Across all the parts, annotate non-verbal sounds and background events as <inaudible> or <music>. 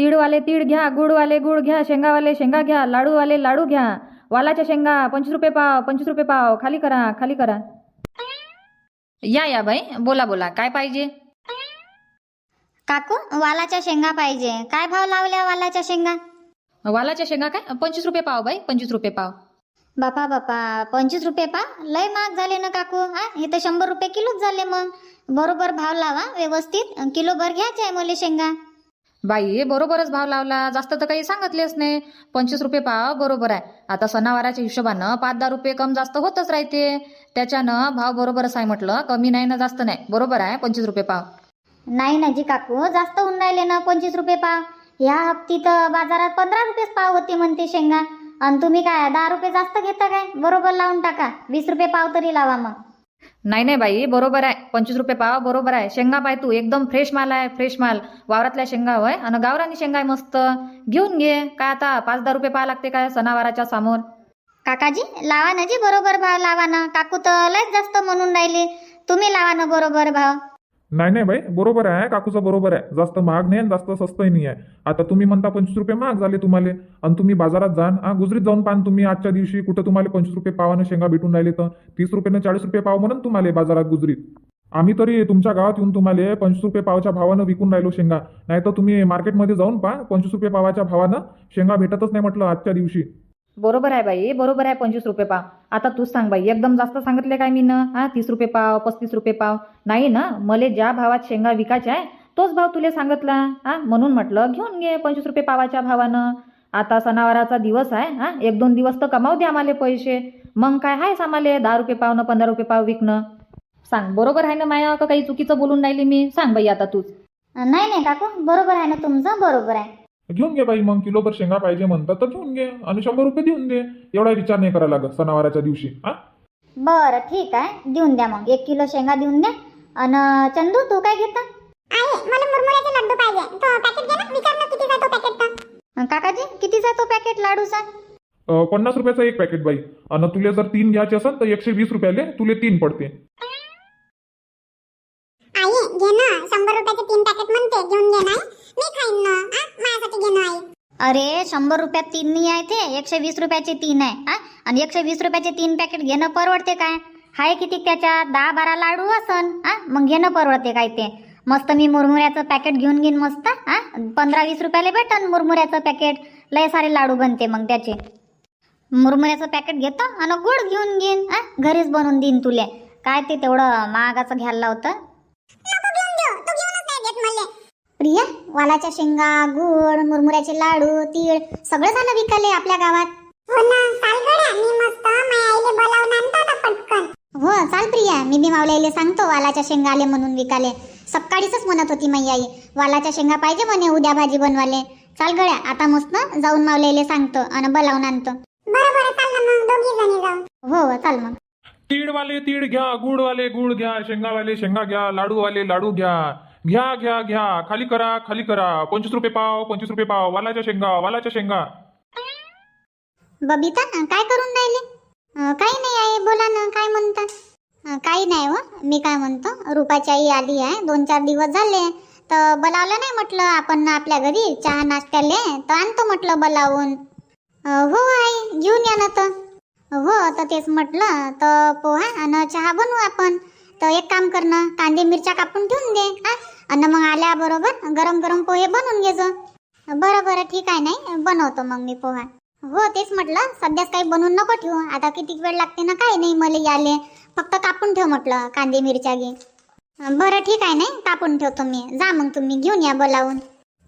तीळवाले तीळ घ्या गुडवाले गुड घ्या शेंगावाले शेंगा घ्या लाडूवाले लाडू घ्या. वालाच्या शेंगा पंचवीस रुपये पाव पंचवीस रुपये पाव. खाली करा खाली करा. या या बाई. बोला बोला. काय पाहिजे? काकू वालाच्या शेंगा पाहिजे. काय भाव लावल्या वालाच्या शेंगा? वालाच्या शेंगा काय? पंचवीस रुपये पाव बाई. पंचवीस रुपये पाव. बापा बापा. पंचवीस रुपये पा लय महाग झाले ना काकू हा? हे तर शंभर रुपये किलोच झाले मग. बरोबर भाव लावा व्यवस्थित. किलो भर घ्यायचे आहे मला शेंगा. बाई बरोबरच भाव लावला. जास्त तर काही सांगितलेच नाही. पंचवीस रुपये पाव बरोबर आहे. आता सणावाराच्या हिशोबानं पाच दहा रुपये कम जास्त होतच राहते. त्याच्यानं भाव बरोबरच आहे म्हटलं. कमी नाही ना जास्त नाही. बरोबर आहे पंचवीस रुपये पाव. नाही ना जी काकू जास्त होऊन राहिले ना पंचवीस रुपये पाव. ह्या तर बाजारात पंधरा रुपयेच पाव होते म्हणते शेंगा. आणि तुम्ही काय दहा रुपये जास्त घेता काय? बरोबर लावून टाका. वीस रुपये पाव तरी लावा मग. नाही नाही बाई बरोबर आहे. पंचवीस रुपये पाव बरोबर आहे. शेंगा पाय तू एकदम फ्रेश माल आहे फ्रेश माल. वावरातल्या शेंगा होय. आणि गावरानी शेंगा आहे मस्त. घेऊन घे. काय आता पाच दहा रुपये पाहा लागते काय सणावाराच्या समोर? काकाजी लावा ना जी बरोबर भाव लावा ना. काकू तर लयच जास्त म्हणून राहिले. तुम्ही लावा ना बरोबर भाव. नाही नाही बाई बरोबर आहे काकूचं बरोबर आहे. जास्त महाग नाही आणि जास्त स्वस्तही नाही आहे. आता तुम्ही म्हणता पंचवीस रुपये महाग झाले तुम्हाला. आणि तुम्ही बाजारात जाण हा गुजरीत जाऊन पान तुम्ही आजच्या दिवशी कुठं तुम्हाला पंचवीस रुपये पावानं शेंगा भेटून राहिले तर? तीस रुपयानं चाळीस रुपये पाव म्हणून तुम्हाला बाजारात गुजरीत. आम्ही तरी तुमच्या गावात येऊन तुम्हाला पंचवीस रुपये पावाच्या भावानं विकून राहिलो शेंगा. नाही तर तुम्ही मार्केटमध्ये जाऊन पहा पंचवीस रुपये पावाच्या भावानं शेंगा भेटतच नाही म्हटलं आजच्या दिवशी. बरोबर आहे बाई बरोबर आहे पंचवीस रुपये पाव. आता तूच सांग बाई एकदम जास्त सांगितले काय मी ना हा तीस रुपये पाव पस्तीस रुपये पाव. नाही ना मले ज्या भावात शेंगा विकायच्या आहे तोच भाव तुले सांगितला. हा म्हणून म्हटलं घेऊन घे पंचवीस रुपये पावाच्या भावानं. आता सणावाराचा दिवस आहे हा एक दोन दिवस तर कमावू दे आम्हाला पैसे. मग काय आहेस आम्हाला दहा रुपये पावनं पंधरा रुपये पाव विकणं? सांग बरोबर आहे ना माया का काही चुकीचं बोलून राहिली मी? सांग बाई आता तूच. नाही नाही काकू बरोबर आहे ना तुमचं बरोबर आहे. घेऊन घे बाई मग किलोभर शेंगा पाहिजे म्हणतात तर घेऊन घे आणि शंभर रुपये देऊन दे. एवढा विचार नाही करायला लागत सणावाराच्या दिवशी हा? बरं ठीक आहे. देऊन द्या मग. एक किलो शेंगा देऊन द्या. आणि चंदू तू काय घेता? आहे मला मुरमुऱ्याचे लड्डू पाहिजे. तो पॅकेट घे ना. विचार ना कितीचा तो पॅकेट तर काकाजी कितीचा तो पॅकेट लाडूचा? अं, पन्नास रुपयाचं एक पॅकेट बाई. आणि तुला जर तीन घ्यायचे असेल तर एकशे वीस रुपयाले तुले तीन पडते. आई घे ना. शंभर रुपयाचे तीन पॅकेट म्हणते. घेऊन घे नाही मी खाईन ना आ? माझ्यासाठी घे ना आई. अरे शंभर रुपयात तीन नाही आहे ते एकशे वीस रुपयाचे तीन आहे हा आणि एकशे वीस रुपयाचे तीन पॅकेट घेणं परवडते काय? हाय किती त्याच्यात? दहा बारा लाडू असन हा मग घेणं परवडते काय ते? मस्त मी मुरमुऱ्याचं पॅकेट घेऊन घेईन मस्त हा पंधरा वीस रुपयाला भेटन मुरमुऱ्याचं पॅकेट लय सारे लाडू बनते मग त्याचे. मुरमुऱ्याचं पॅकेट घेतो आणि गोड घेऊन घेईन हा घरीच बनवून देईन तुले. काय ते तेवढं महागाचं घ्यायला नको प्रिया वालाच्या शेंगा गुळ मुरमुऱ्याचे लाडू तीळ सगळं झालं विकाले आपल्या गावात. हो ना चाल गड्या मी मस्त माझ्या आईले बोलावून आणतो आता पटकन. हो चाल प्रिया मी बी मावल्याला सांगतो वालाच्या शेंगा आले म्हणून विकाले. सकाळीच म्हणत होती माई आई वालाच्या शेंगा पाहिजे म्हणे उद्या भाजी बनवाले. चाल गड्या आता मस्त जाऊन मावल्याला सांगतो आणि बोलावून आणतो. बरं बरं चाल ना मग दोघी जणी जाऊ. हो हो चाल मग. तीळवाले तीळ घ्या गुडवाले गुड घ्या शेंगावाले शेंगा घ्या लाडूवाले लाडू घ्या. घ्या घ्या घ्या. खाली करा खाली करा. पंचवीस रुपये पाव पंचवीस रुपये पाव. वालाच्या शेंगा वालाच्या शेंगा. बबिता काय करून राहिले? अं, काही नाही आहे. बोला ना काय म्हणता? अं, काही नाही हो. मी काय म्हणतो? रुपाची आई आली आहे. दोन चार दिवस झाले. तर बोलावलं नाही म्हटलं आपण आपल्या घरी चहा नाश्त्याले तर आणतो म्हटलं बोलावून. अं, हो आई घेऊन या ना तर. हो तर तेच म्हटलं. तर पोहा आणि चहा बनवू आपण. तर एक काम कर ना कांदे मिरच्या कापून ठेवून दे. हा आणि मग आल्याबरोबर गरम गरम पोहे बनवून घे बरं बरं ठीक आहे नाही बनवतो मग मी पोहा. हो तेच म्हटलं सध्याच काही बनवून नको ठेवू. आता किती वेळ लागते ना काही नाही मला याले. फक्त कापून ठेव म्हटलं कांदे मिरच्या घे बरं ठीक आहे नाही कापून ठेवतो मी. जा मग तुम्ही घेऊन या बोलावून.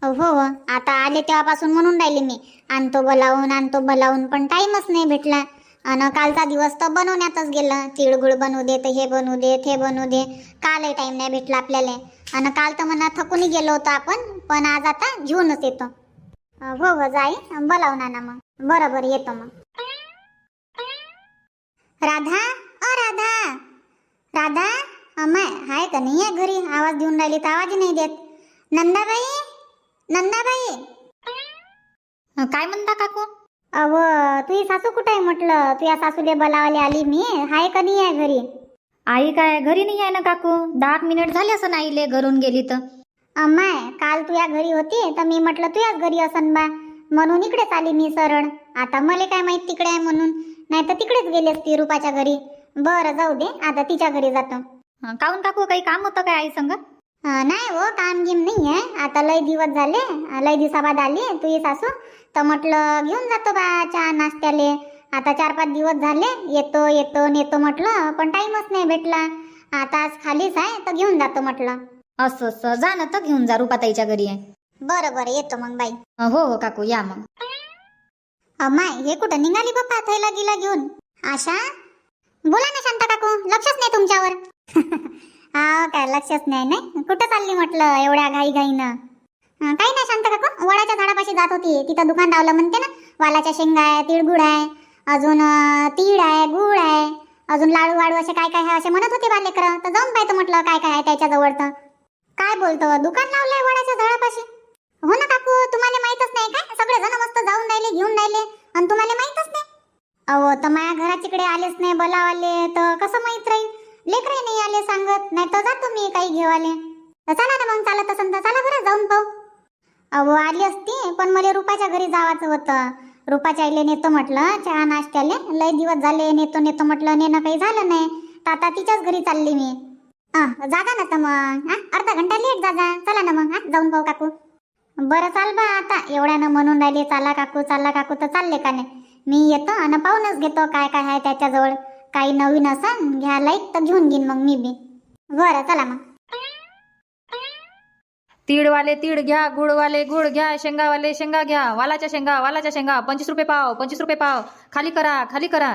हो हो आता आले तेव्हापासून म्हणून राहिले मी. आणतो बोलावून आणतो बोलावून पण टाईमच नाही भेटला. आणि कालचा दिवस तर बनवण्यातच गेला. तिळगुळ बनवू दे तर हे बनवू दे ते बनवू दे. कालही टाईम नाही भेटला आपल्याला. आणि काल तर म्हणा थकूनही गेलो होतो आपण पण आज आता घेऊनच येतो. हो हो जाई. बोलाव ना मग. बरोबर येतो मग. राधा अ राधा. राधा अमाय हाय का नाही आहे घरी? आवाज देऊन राहिली तर आवाज नाही देत. नंदाबाई? नंदाबाई? काय म्हणता काकू? अव तुझी सासू कुठं आहे म्हटलं? तुझ्या सासूले बोलावाले आली मी. हाय का नाही आहे घरी? आई काय घरी नाही आहे ना काकू? दहा मिनिट झाले असं आईले घरून गेली तर. अम्माय काल तुझ्या घरी होती तर मी म्हटलं तुझ्याच घरी असन बा. म्हणून इकडेच आली मी सरळ. आता मला काय माहीत तिकडे आहे म्हणून. नाही तर तिकडेच गेली असती रुपाच्या घरी. बरं जाऊ दे. आता तिच्या घरी जातो. अं, काहून काकू काही काम होतं काय आई संग? नाही हो काम गिम नाही आहे आता लय दिवस झाले लय दिवसाबाद आली तुझी सासू. तर म्हटलं घेऊन जातो बा चहा नाश्त्याले. आता चार पाच दिवस झाले येतो येतो नेतो म्हटलं पण टाइमच नाही भेटला. आता आज खालीच आहे तर घेऊन जातो म्हटलं. असं असं. जा ना तर घेऊन जा रुपाताईच्या घरी आहे बरं बरं येतो मग बाई. अं, हो हो काकू या मग. अम्माय हे कुठं निघाली बाप्पा थैला गिला घेऊन? आशा? बोला ना शांता काकू लक्षच नाही तुमच्यावर. <laughs> हा काय लक्षच नाही नाही? कुठं चालली म्हटलं एवढ्या घाई घाईनं काही नाही शांत काकू. वडाच्या झाडापाशी जात होती. तिथं दुकान लावलं म्हणते ना. वालाच्या शेंगा आहे तिळगुळ आहे अजून तीळ आहे गुळ आहे. अजून लाडू वाडू असे काय काय आहे? असे म्हणत होते बालेकर. तर जाऊन पाहिजे म्हटलं काय काय आहे त्याच्याजवळ तर. काय बोलतो? दुकान लावलंय वडाच्या झाडापाशी? हो ना काकू तुम्हाला माहीतच नाही काय? सगळे जण मस्त जाऊन राहिले घेऊन राहिले. आणि तुम्हाला माहीतच नाही? अहो तर माझ्या घराच्याकडे आलेच नाही बोलावाले. तर कसं माहीत राहील? लेकरही नाही आले सांगत नाही तर जातो मी काही घेवाले. तर चला ना मग चालत असं तर चला बरं जाऊन पाहू. अहो आली असती पण मला रुपाच्या घरी जावाचं होतं. रुपाच्या आईले नेतो म्हटलं चहा नाश्त्याले लय दिवस झाले नेतो नेतो म्हटलं नेणं काही झालं नाही. तर आता तिच्याच घरी चालली मी. हा जागा ना तर मग हा अर्धा घंटा लेट जागा. चला ना मग हा जाऊन पाहू काकू. बरं चाल बा आता. एवढ्यानं म्हणून राहिले चाला काकू चाला काकू तर चालले का नाही? मी येतो आणि पाहूनच घेतो काय काय आहे त्याच्याजवळ. काही नवीन असन घ्या लाईक तर घेऊन घेईन मग मी बी. बरं चला मग. तीळवाले तीळ घ्या गुळवाले गुळ घ्या शेंगावाले शेंगा घ्या वालाच्या शेंगा वालाच्या शेंगा पंचवीस रुपये पाव पंचवीस रुपये पाव खाली करा खाली करा.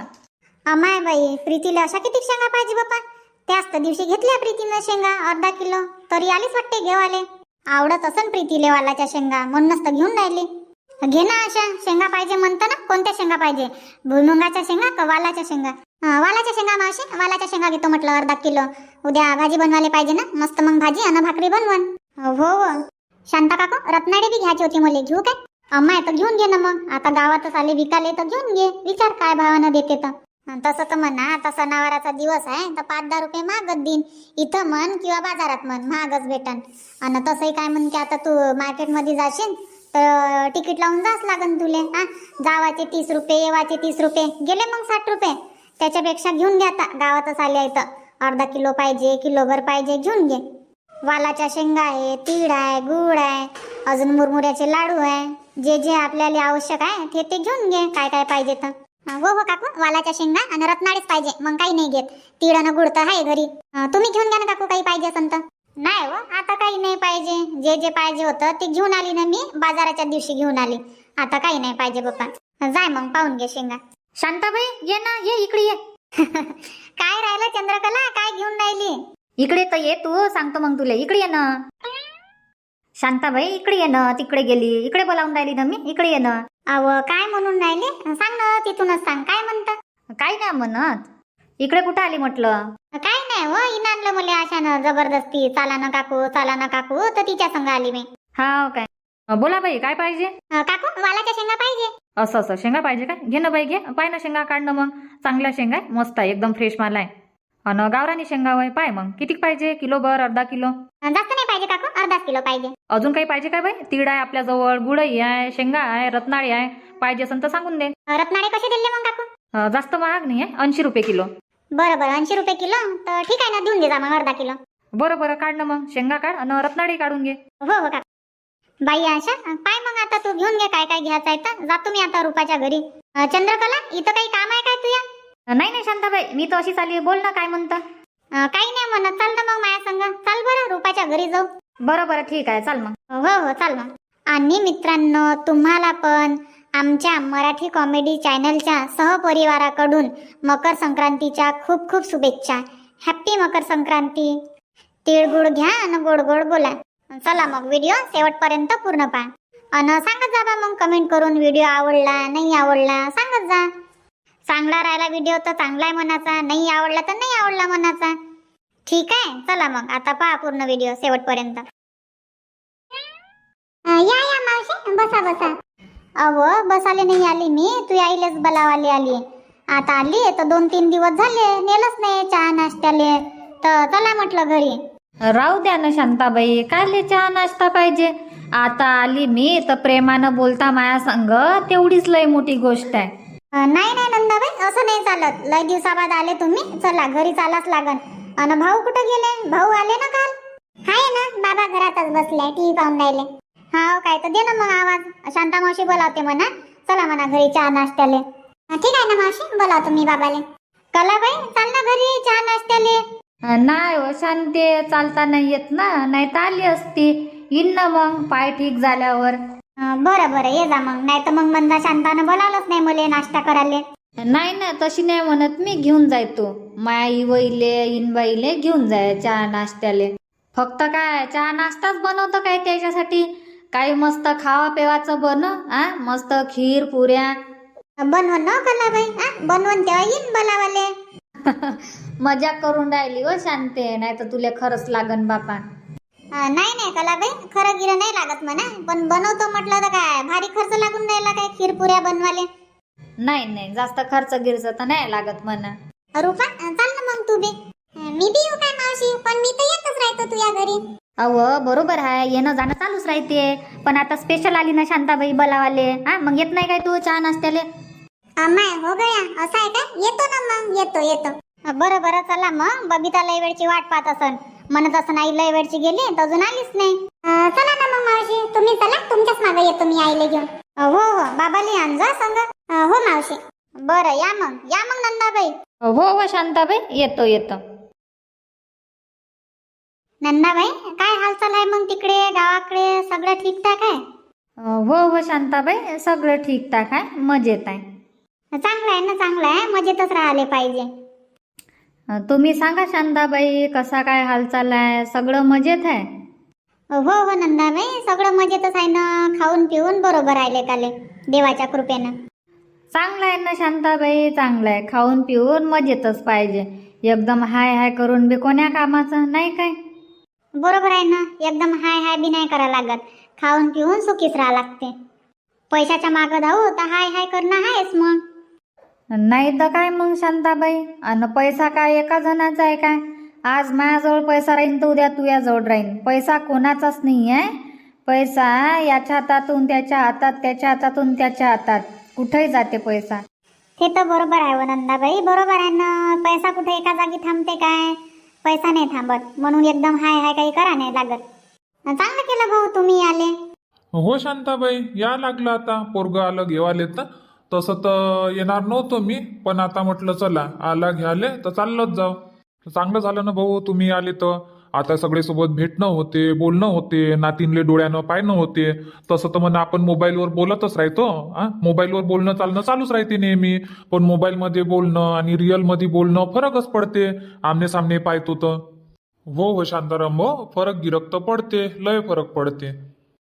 अमाय बाई प्रीतीला अशा किती शेंगा पाहिजे बापा? त्याच तर दिवशी घेतल्या प्रीतीनं शेंगा अर्धा किलो. तरी आलीच वाटते घेवाले. आवडत असन प्रीतीले वालाच्या शेंगा म्हणूनच तर घेऊन राहिली. घे ना अशा शेंगा पाहिजे म्हणता ना कोणत्या शेंगा पाहिजे? भुईमुगाच्या शेंगा का वालाच्या शेंगा? वालाच्या शेंगा मावशी. वालाच्या शेंगा घेतो म्हटलं अर्धा किलो. उद्या भाजी बनवायला पाहिजे ना? मस्त मग भाजी आणि भाकरी बनवण हो हो. शांता काकू रत्नाडे बी घ्यायची होती मला. घेऊ काय? अम्माय तर घेऊन घे ना मग. आता गावातच आले विकाले तर घेऊन घे. विचार काय भावानं देते तर. तसं तर म्हणा आता सणावाराचा दिवस आहे. तर पाच दहा रुपये महागच देईन इथं म्हण किंवा बाजारात म्हण महागच भेटन. आणि तसंही काय म्हणते आता तू मार्केटमध्ये जाशील तर तिकीट लावून जाच लागन तुले. हा जावाचे तीस रुपये येवाचे तीस रुपये. गेले मग साठ रुपये. त्याच्यापेक्षा घेऊन घ्या आता गावातच आले इथं. अर्धा किलो पाहिजे किलोभर पाहिजे घेऊन घे. वालाच्या शेंगा आहे तीळ आहे गुळ आहे अजून मुरमुऱ्याचे लाडू आहे. जे जे आपल्याला आवश्यक आहे ते ते घेऊन घे काय काय पाहिजे तर. हो हो काकू वालाच्या शेंगा आणि रत्नाळीच पाहिजे मग काही नाही घेत. तीळ आणि गुळ तर आहे घरी. तुम्ही घेऊन घ्या ना काकू काही पाहिजे असं तर. नाही हो आता काही नाही पाहिजे. जे जे पाहिजे होतं ते घेऊन आली ना मी बाजाराच्या दिवशी घेऊन आली. आता काही नाही पाहिजे बाप्पा जाय मग पाहून घे शेंगा. शांताबाई ये ना ये इकडे ये. <laughs> काय राहिलं चंद्रकला? काय घेऊन राहिली? इकडे तर ये तू सांगतो मग तुला. इकडे ये ना. शांताबाई इकडे ये ना. तिकडे गेली. इकडे बोलावून राहिली ना मी. इकडे ये ना. अव काय म्हणून राहिले? सांग ना तिथूनच सांग. काय म्हणता? काय नाही म्हणत. इकडे कुठं आली म्हटलं? काय नाही हो आणलं मला अशानं जबरदस्ती. चाला ना काकू चाला ना काकू. तर तिच्या संग आली मी. हा काय? बोला बाई काय पाहिजे? अं, काकू वालाच्या शेंगा पाहिजे. असं असं. शेंगा पाहिजे काय घे ना बाई घे. पाय ना शेंगा काढ ना मग. चांगल्या शेंगा आहे. मस्त आहे एकदम फ्रेश माल आहे. आणि गावरानी शेंगा आहे पाय मग. किती पाहिजे? किलो भर अर्धा किलो? अं, जास्त नाही पाहिजे काकू अर्धाच किलो पाहिजे. अजून काही पाहिजे काय बाई? तीळ आहे आपल्याजवळ गुळही आहे शेंगा आहे रत्नाळी आहे. पाहिजे असेल तर सांगून दे. अं, रत्नाळे कसे दिले मग काकू? अं, जास्त महाग नाही आहे. ऐंशी रुपये किलो. बरं बरं. ऐंशी रुपये किलो? तर ठीक आहे ना देऊन दे जा मग अर्धा किलो. बरं बरं. काढ ना मग. शेंगा काढ आणि रत्नाळी काढून घे. हो हो काकू. बाई आशा पाय मग आता तू घेऊन घे काय काय घ्यायचं आहे तर. जातो मी आता रुपाच्या घरी. चंद्रकला इथं काही काम आहे काय तुया अं, नाही नाही शांताबाई मी तर अशी चालली बोल ना काय म्हणतं? काही नाही म्हणत. चाल ना मग माझ्या संग. चाल बरं रुपाच्या घरी जाऊ. बरं बरं ठीक आहे. चाल मग. हो हो चाल मग. आणि मित्रांनो तुम्हाला पण आमच्या मराठी कॉमेडी चॅनलच्या सहपरिवाराकडून मकर संक्रांतीच्या खूप खूप शुभेच्छा. हॅप्पी मकर संक्रांती. तिळगुळ घ्या आणि गोड गोड बोला. चला मग व्हिडिओ शेवटपर्यंत पूर्ण पहा. अन सांगत जा बा मग कमेंट करून व्हिडिओ आवडला नाही आवडला सांगत जा. चांगला राहिला व्हिडिओ तर चांगला आहे मनाचा नाही आवडला तर नाही आवडला मनाचा. ठीक आहे? चला मग आता पहा पूर्ण व्हिडिओ शेवटपर्यंत. या या मावशी बसा बसा. अहो बसाले नाही आली मी तू आईलेच बलावाले आली. आता आली तर दोन तीन दिवस झाले नेलंच नाही चहा नाश्त्याले. तर चला म्हटलं घरी. राहू द्या ना शांताबाई काले चहा नाश्ता पाहिजे? आता आली मी तर प्रेमानं बोलता माया संग तेवढीच लय मोठी गोष्ट आहे. अं, नाही नाही नंदाबाई असं नाही चालत. लय दिवसाबाद आले तुम्ही चला घरी चालाच लागन. अन भाऊ कुठे गेले? भाऊ आले ना काल? हाय ना बाबा घरातच बसले टीव्ही पाहून राहिले. हा हो, काय तर दे ना मग आवाज. शांता मावशी बोलावते म्हणा. चला म्हणा घरी चहा नाश्त्याले. अं, ठीक आहे ना मावशी बोलावतो मी बाबाले. कलाबाई चाल ना घरी चहा नाश्त्याले. नाही हो शांते चालता नाही येत ना नाही तर आली असती. येईन ना मग पाय ठीक झाल्यावर. अं, बरं बरं ये जा मग. नाही तर मग मंदा शांतानं बोलावलंच नाही मला नाश्ता करायला. नाही ना तशी नाही म्हणत मी घेऊन जायतो माई वैले इनबाईले घेऊन जाय चहा नाश्त्याले. फक्त काय चहा नाश्ताच बनवतो काय त्याच्यासाठी? काही मस्त खावा पेवाचं बन आ? मस्त खीर पुऱ्या. बनवून ना कलाबाई हा बनवून तेव्हा येईन बोलावाले. <laughs> मजा करून राहिली हो शांते नाही तर तुला खरंच लागन बापा. अं, नाही नाही कलाबाई खरं गिरं नाही लागत म्हणा. पण बनवतो म्हटलं तर काय भारी खर्च लागून राहिला काय खीरपुऱ्या बनवाले? नाही नाही जास्त खर्च गिरच तर नाही लागत म्हणा. रुपा अं, चाल ना मग तू बी. अं, मी बी येऊ काय मावशी? पण मी तर येतच राहतो तुझ्या घरी. अव बरोबर आहे येणं जाणं चालूच राहते. पण आता स्पेशल आली ना शांताबाई बोलावाले. हा मग येत नाही काय तू चहा नाश्त्याले? अम्माय हो गया असं आहे काय? येतो ना मग येतो येतो. बरं बरं चला मग. बबिता लय वेळची वाट पाहत असन. म्हणत असं आई लय वेळची गेली तर अजून आलीच नाही. अं, चला ना मग मावशी. तुम्ही चला तुमच्याच मागे येतो मी आईले घेऊन. हो हो. बाबाली आण जा संग. अं, हो मावशी. बरं या मग. या मग नंदाबाई. हो हो शांताबाई. येतो येतो. नंदाबाई काय हालचाल आहे मग तिकडे गावाकडे? सगळं ठीकठाक आहे? हो हो शांताबाई. सगळं ठीकठाक आहे. मजेत आहे. चांगलं आहे ना चांगलं आहे. मजेतच राहिले पाहिजे. तुम्ही सांगा शांताबाई कसा काय हालचाल आहे? सगळं मजेत आहे? हो हो नंदाबाई सगळं मजेतच आहे ना. खाऊन पिऊन बरोबर राहिले काले देवाच्या कृपेनं. चांगलं आहे ना शांताबाई? चांगलं आहे. खाऊन पिऊन मजेतच पाहिजे. एकदम हाय हाय करून बी कोण्या कामाचं? नाही काय? बरोबर आहे ना. एकदम हाय हाय बी नाही करा लागत. खाऊन पिऊन सुखीच राहा लागते. पैशाच्या मागं धावू तर हाय हाय करणं आहेच मग. नाही तर काय मग शांताबाई? आणि पैसा काय एका जणाचा आहे काय? आज माझ्याजवळ पैसा राहीन तर उद्या तुझ्याजवळ राहीन. पैसा कोणाचाच नाही आहे. पैसा याच्या हातातून त्याच्या हातात त्याच्या हातातून त्याच्या हातात. कुठेही जाते पैसा. ते तर बरोबर आहे व नंदाबाई बरोबर आहे ना. पैसा कुठे एका जागी थांबते काय? पैसा नाही थांबत. म्हणून एकदम हाय हाय काही करा नाही लागत. चांगलं केलं भाऊ तुम्ही आले. हो शांताबाई या लागलं आता. पोरग आलं घेवाले तर तसं तर येणार नव्हतो मी पण आता म्हटलं चला आला घ्याले तर चाललंच जाऊ. चांगलं झालं ना भाऊ तुम्ही आले तर. आता सगळे सोबत भेटणं होते बोलणं होते नातीनले डोळ्यानं पाहणं होते. तसं तर म्हणा आपण मोबाईलवर बोलतच राहतो हा? मोबाईलवर बोलणं चालणं चालूच राहते नेहमी. पण मोबाईलमध्ये बोलणं आणि रिअलमध्ये बोलणं फरकच पडते आमने सामने पाहतो तर. हो हो शांताराम हो फरक गिरक तर पडते लय फरक पडते.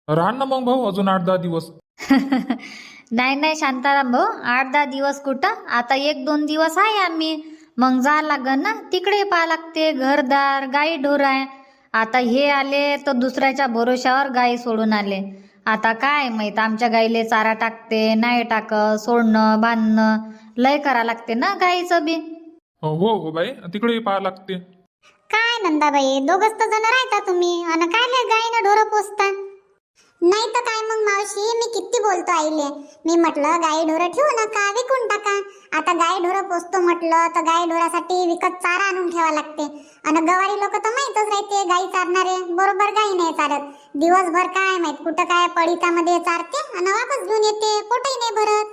राहा ना मग भाऊ अजून आठ दहा दिवस. <laughs> नाही नाही शांताराम भाऊ आठ दहा दिवस कुठं? आता एक दोन दिवस आहे आम्ही. मग जा लागन ना. तिकडे पहा लागते. घरदार गाई ढोर आहे. आता हे आले तर दुसऱ्याच्या भरोशावर गाई सोडून आले. आता काय माहीत? आमच्या गाईले चारा टाकते नाही टाक सोडणं बांधणं. लय करा लागते ना गाईचं बी. हो हो बाई. तिकडे पाहा लागते. काय नंदाबाई? दोघच तर जण राहता तुम्ही. आणि काय गाईनं ढोरं पोचता नाही तर काय मग मावशी? मी किती बोलतो आईले? मी म्हटलं गाई ढोरं ठेवू नका विकून टाका. आता गाई ढोरं पोचतो म्हटलं तर गाई ढोरासाठी विकत चारा आणून ठेवा लागते. आणि गवारी लोक तर माहीतच राहते गाई चारणारे. बरोबर गाई नाही चारत. दिवसभर काय माहीत कुठं काय पडितामध्ये चारते आणि वापस घेऊन येते पोटही नाही भरत.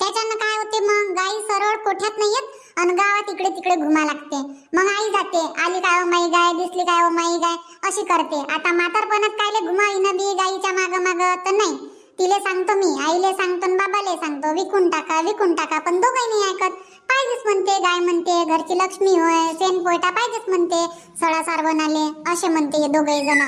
त्याच्यानं काय होते मग? गाई सरळ कोठ्यात नाही येत. आणि गावात इकडे तिकडे घुमा लागते. मग आई जाते. आली काय माई गाय? दिसली काय हो माई गाय? अशी करते. आता म्हातारपणात कायले घुमावीन बी गाईच्या माग माग तर नाही. तिले सांगतो मी आईले सांगतो आणि बाबाले सांगतो विकून टाका विकून टाका पण दोघही नाही ऐकत. पाहिजेच म्हणते गाय म्हणते घरची लक्ष्मी होय सेन पोयटा पाहिजेच म्हणते सडा सारवण आले असे म्हणते हे दोघही जण.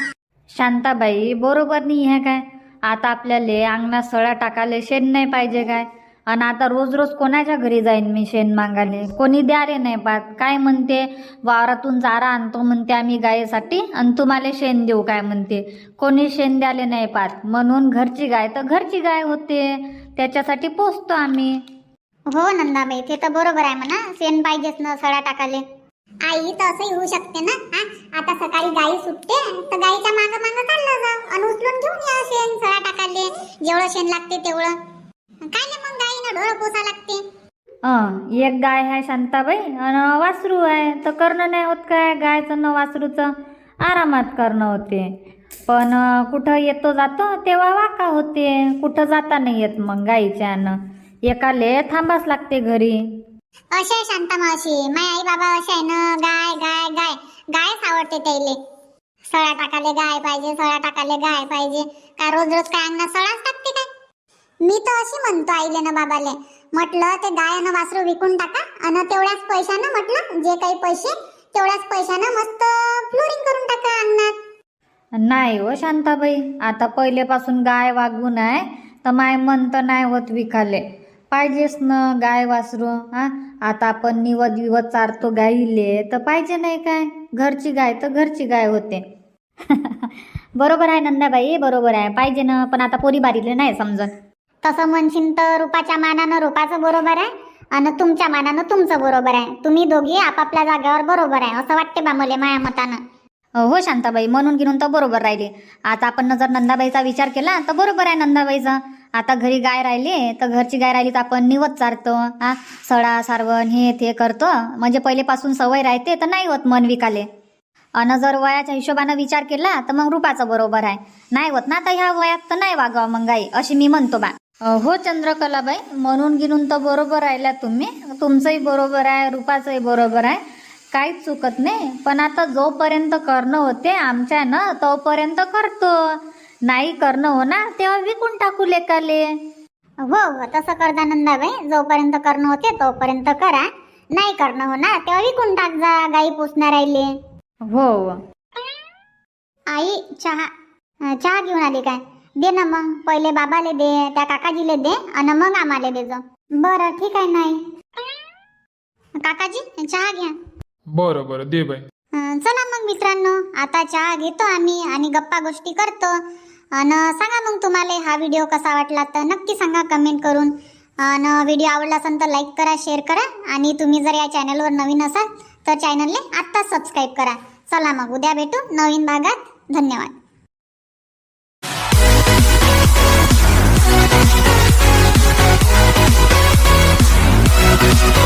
शांताबाई बरोबर नाही आहे काय? आता आपल्याला अंगणात सळा टाकाले शेण नाही पाहिजे काय? आणि आता रोज रोज कोणाच्या घरी जाईन मी शेण मागाले कोणी द्याले नाही पाहत. काय म्हणते? वावरातून चारा आणतो म्हणते आम्ही गायीसाठी आणि तुम्हाला शेण देऊ काय म्हणते? कोणी शेण द्याले नाही पाहत. म्हणून घरची गाय तर घरची गाय होते. त्याच्यासाठी पोचतो आम्ही. हो नंदाबाई ते तर बरोबर आहे म्हणा. शेण पाहिजेच ना सडा टाकाले आई तर असंही होऊ शकते ना? हा? आता सकाळी गाई सुटते तर गाईच्या मागं मागं चाललं जा आणि उचलून घेऊन या शेण सडा टाकाले जेवढं शेण लागते तेवढं. काय नाही मग ढोरं पोसा लागते? अं, एक गाय आहे शांताबाई आणि वासरू आहे तर करणं नाही होत काय? गायचं न वासरूचं आरामात करणं होते. पण अं, कुठं येतो जातो तेव्हा वाका होते. कुठं जाता नाही येत मग गाईच्या एकाले थांबाच लागते घरी. असे आहे शांता मावशी. माय आई बाबा असे आहे ना गाय गाय गाय. गायच आवडते त्याले सळा टाकाले गाय पाहिजे सळा टाकाले गाय पाहिजे. का रोज रोज काय अंगणात सळाच मी तर अशी म्हणतो आईले ना बाबाले म्हटलं ते गाय आणि वासरू विकून टाका आणि तेवढ्याच पैशानं म्हटलं जे काही पैसे तेवढ्याच पैशानं मस्त फ्लोरिंग करून टाका अंगणात नाही हो शांताबाई आता पहिलेपासून गाय वागून आहे तर माय मन तर नाही होत विकाले. पाहिजेच ना गाय वासरू हा? आता आपण निवत विवत चारतो गाईले तर पाहिजे नाही काय? घरची गाय तर घरची गाय होते. <laughs> बरोबर आहे नंदाबाई बरोबर आहे पाहिजे ना पण आता पोरी बारीले नाही समजत. तसं म्हणशीन तर रुपाच्या मानानं रुपाचं बरोबर आहे आणि तुमच्या मानानं तुमचं बरोबर आहे. तुम्ही दोघी आपापल्या जागेवर बरोबर आहे असं वाटते बा मले माया मतानं. हो शांताबाई म्हणून गिरून तर बरोबर राहिले. आता आपण जर नंदाबाईचा विचार केला तर बरोबर आहे नंदाबाईचा. आता घरी गाय राहिली तर घरची गाय राहिली तर आपण निवत चारतो हा सडा सारवण हे ते करतो. म्हणजे पहिलेपासून सवय राहते तर नाही होत मन विकाले. अन जर वयाच्या हिशोबानं विचार केला तर मग रुपाचं बरोबर आहे. नाही होत ना आता ह्या वयात तर नाही वागावं मग गाई अशी मी म्हणतो बा. हो चंद्रकलाबाई म्हणून गिरून तर बरोबर राहिल्या तुम्ही. तुमचंही बरोबर आहे रुपाचंही बरोबर आहे. काहीच चुकत नाही. पण आता जोपर्यंत करणं होते आमच्या ना तोपर्यंत करतो. नाही करणं होणार तेव्हा विकून टाकू लेकाले. हो हो तसं करता नंदाबाई जोपर्यंत करणं होते तोपर्यंत करा. नाही करणं होणार तेव्हा विकून टाक जा गाई पोचणार राहिले. हो. आई चहा. अं, चहा घेऊन आली काय? दे ना मग. पहिले बाबाले दे त्या काकाजीले दे आणि मग आम्हाला दे जा बरं ठीक आहे नाही. काकाजी चहा घ्या. बरं बरं दे बाई. अं, चला मग मित्रांनो आता चहा घेतो आम्ही आणि गप्पा गोष्टी करतो. आणि सांगा मग तुम्हाला हा व्हिडिओ कसा वाटला तर नक्की सांगा कमेंट करून. आणि व्हिडिओ आवडला असेल तर लाईक करा शेअर करा. आणि तुम्ही जर या चॅनलवर नवीन असाल तर चॅनलने आत्ताच सबस्क्राईब करा. चला मग उद्या भेटू नवीन भागात धन्यवाद We'll be right back.